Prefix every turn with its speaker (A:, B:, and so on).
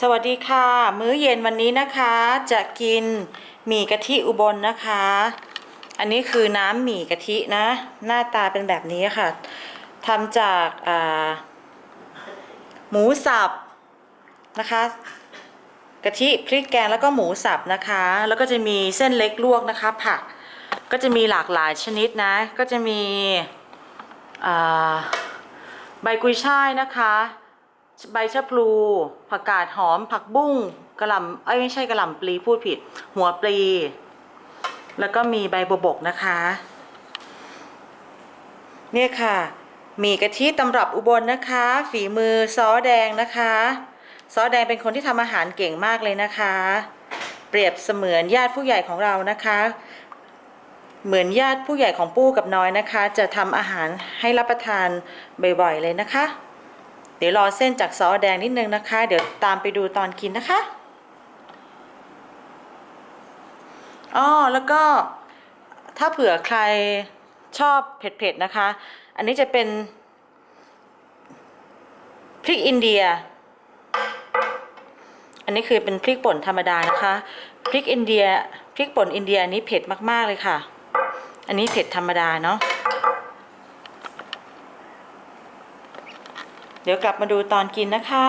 A: สวัสดีค่ะ มื้อเย็นวันนี้นะคะ จะกินหมี่กะทิอุบลนะคะ อันนี้คือน้ำหมี่กะทินะ หน้าตาเป็นแบบนี้ค่ะทำจากาหมูสับนะคะกะทิพริกแกงแล้วก็หมูสับนะคะ แล้วก็จะมีเส้นเล็กลวกนะคะ ผักก็จะมีหลากหลายชนิดนะ ก็จะมีใบกุยช่ายนะคะ ใบชะพลูผักกาดหอม ผักบุ้งกระหล่ำเอ้ยไม่ใช่กระหล่ำปลีพูดผิด หัวปลี แล้วก็มีใบบัวบกนะคะ เนี่ยค่ะมีกะทิตำรับอุบลนะคะ ฝีมือซอแดงนะคะซอแดงเป็นคนที่ทำอาหารเก่งมากเลยนะคะ เปรียบเสมือนญาติผู้ใหญ่ของเรานะคะ เหมือนญาติผู้ใหญ่ของปู้กับน้อยนะคะ จะทำอาหารให้รับประทานบ่อยๆเลยนะคะ เดี๋ยวรอเส้นจากซอสแดงนิดนึงนะคะ เดี๋ยวตามไปดูตอนกินนะคะอ๋อแล้วก็ถ้าเผื่อใครชอบเผ็ดๆนะคะ อันนี้จะเป็นพริกอินเดีย อันนี้คือเป็นพริกป่นธรรมดานะคะ พริกอินเดีย พริกป่นอินเดียอันนี้เผ็ดมากๆเลยค่ะ อันนี้เผ็ดธรรมดาเนาะ เดี๋ยวกลับมาดูตอนกินนะคะ